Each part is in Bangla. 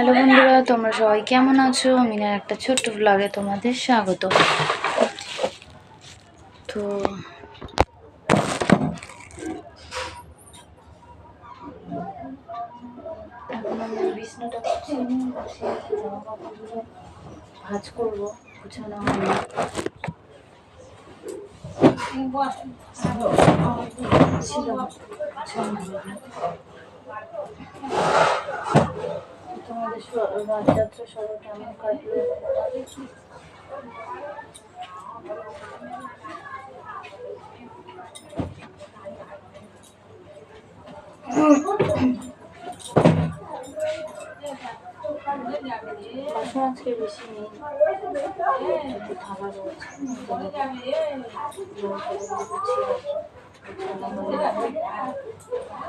হ্যালো বন্ধুরা, তোমরা সবাই কেমন আছো? মিনার একটা ছোট্ট ব্লগে তোমাদের স্বাগত। তো ভাঁজ করব, গুছানো। তোমাদের রথযাত্রা সবাই কেমন কাটলো? বাসন আজকে বেশি নেই। থালা রয়েছে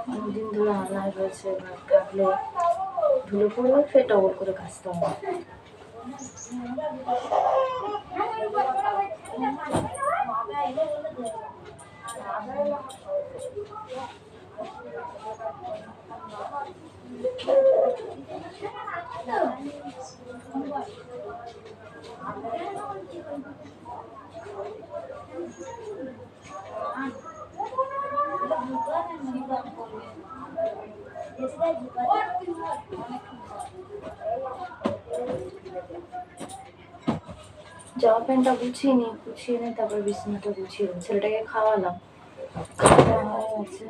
অনেকদিন ধরে আনায় রয়েছে থাকলে ধুলে পড়লে ফের ডবল করে কাচতে হবে জামা প্যান্টটা গুছিয়ে নিই গুছিয়ে নিই তারপর বিছানাটা গুছিয়ে নিই ছেলেটাকে খাওয়ালাম। খাওয়া হয়ে?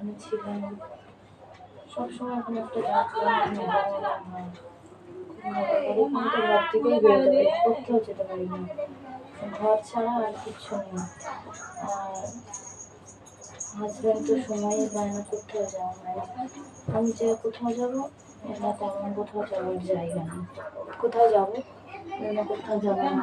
ওখানে ছিলাম। সবসময় ওখানে একটা ঘর থেকেই বেরোতে যেতে পারি না। ঘর ছাড়া আর কিচ্ছু নেই। আর হাজব্যান্ড তো সময়ই পায় না কোথাও যাওয়া হয়। না আমি যে কোথাও যাব, এটা তেমন কোথাও যাওয়ার জায়গা নেই। কোথাও যাব না কোথাও যাব না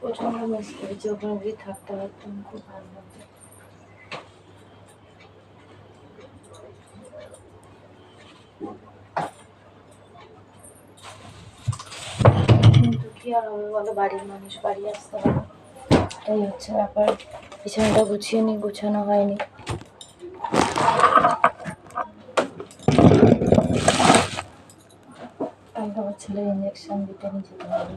প্রচণ্ড মিস থাকতে পারতাম খুব ভালো লাগতো কিন্তু কি আর হবে বলো, বাড়ির মানুষ, বাড়ি আসতে হবে। এটাই হচ্ছে ব্যাপার। বিছানাটা গুছিয়ে নি, গুছানো হয়নি। ছেলের ইঞ্জেকশন দিতে নিয়ে যেতে হবে।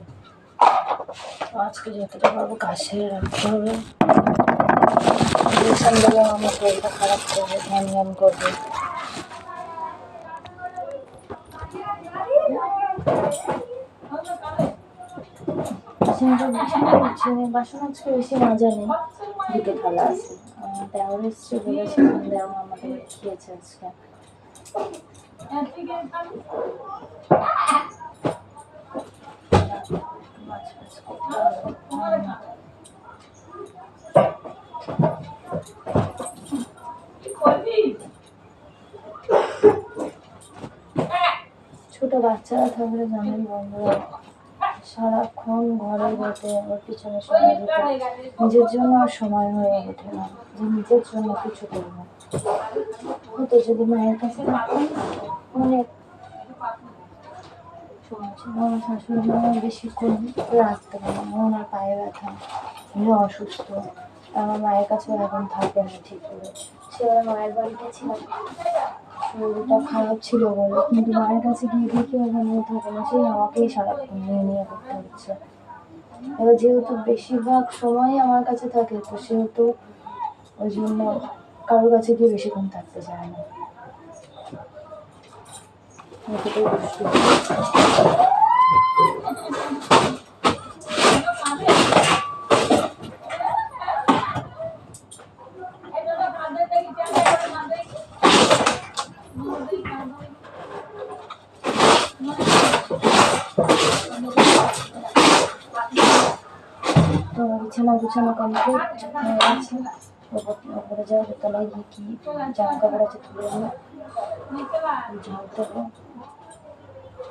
আজকে যতটা পারব সেরে রাখতে হবে। ইঞ্জেকশন দিলে আমার শরীরটা খারাপ করবে, ঘ্যান ঘ্যান করবে। বাসন আজকে বেশি মজা নেই, দুটো থালা আছে। দেওয়ার এসছে বলেছিলাম দেওয়া আমাদের খেয়েছে আজকে মাছ ফাছ করতে হবে। ছোট বাচ্চারা থাকলে জানেন বন্ধুরা, সারাক্ষণ ঘরের ভেতরে ওর পিছনে সময় দিতে নিজের জন্য আর সময় হয়ে ওঠে না, যে নিজের জন্য কিছু করব। হয়তো যদি মায়ের কাছে অনেক আমার শাশুড়ি মা বেশিক্ষণ রাখতে পারে না। ওনার পায়ে ব্যথা, উনি অসুস্থ। আমার মায়ের কাছেও এখন থাকে না ঠিক করে। সে ওর মায়ের বাড়িতে ছিল। শরীরটা খারাপ ছিল বলে। কিন্তু মায়ের কাছে গিয়ে দেখি ওখানেও থাকে না। সেই আমাকেই সারাক্ষণ নিয়ে নিয়ে করতে হচ্ছে। এবার যেহেতু বেশিরভাগ সময় আমার কাছে থাকে, তো সেহেতু ওই জন্য কারোর কাছে গিয়ে বেশিক্ষণ থাকতে চায় না। বিছানা গুছানো কমপ্লিট হয়ে গেছে ওপর- ওপরে যাও দোতলায় গিয়ে কি জামা কাপড় আছে তুলে নিয়ে ঝাড় দেবো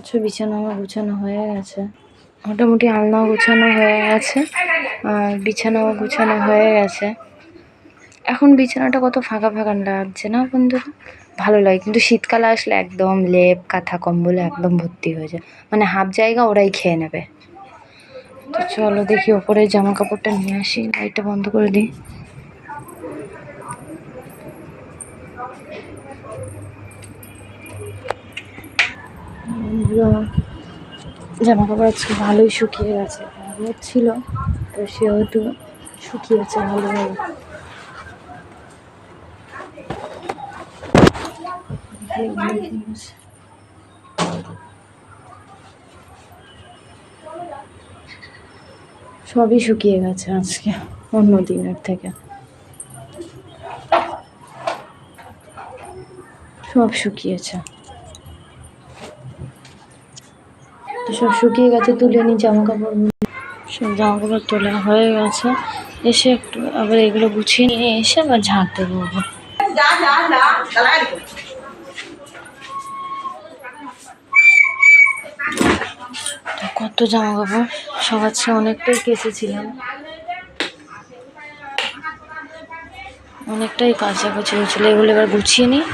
আছে বিছানা আমার গুছানো হয়ে গেছে। মোটামুটি আলনাও গুছানো হয়ে গেছে, আর বিছানাও গুছানো হয়ে গেছে। এখন বিছানাটা কত ফাঁকা ফাঁকা লাগছে না বন্ধুরা? ভালো লাগে, কিন্তু শীতকালে আসলে একদম লেপ, কাঁথা, কম্বলে একদম ভর্তি হয়ে যায়। মানে হাফ জায়গা ওরাই খেয়ে নেবে। তো চলো দেখি ওপরে জামা কাপড়টা নিয়ে আসি, লাইটটা বন্ধ করে দিই। জামা কাপড় আজকে ভালোই শুকিয়ে গেছে। ছিল, তো সেহেতু শুকিয়েছে ভালোভাবে। সবই শুকিয়ে গেছে আজকে, অন্য দিনের থেকে। সব শুকিয়েছে। তো সব শুকিয়ে গেছে তুলে নিই জামা কাপড় সব জামা কাপড় তোলা হয়ে গেছে। এসে একটু আবার এগুলো গুছিয়ে নিয়ে এসে আবার ঝাঁট দেবো কত জামা কাপড় সব আজকে অনেকটাই কেচেছিলাম। অনেকটাই কাচাকুচি হয়েছিল এগুলো এবার গুছিয়ে নিই।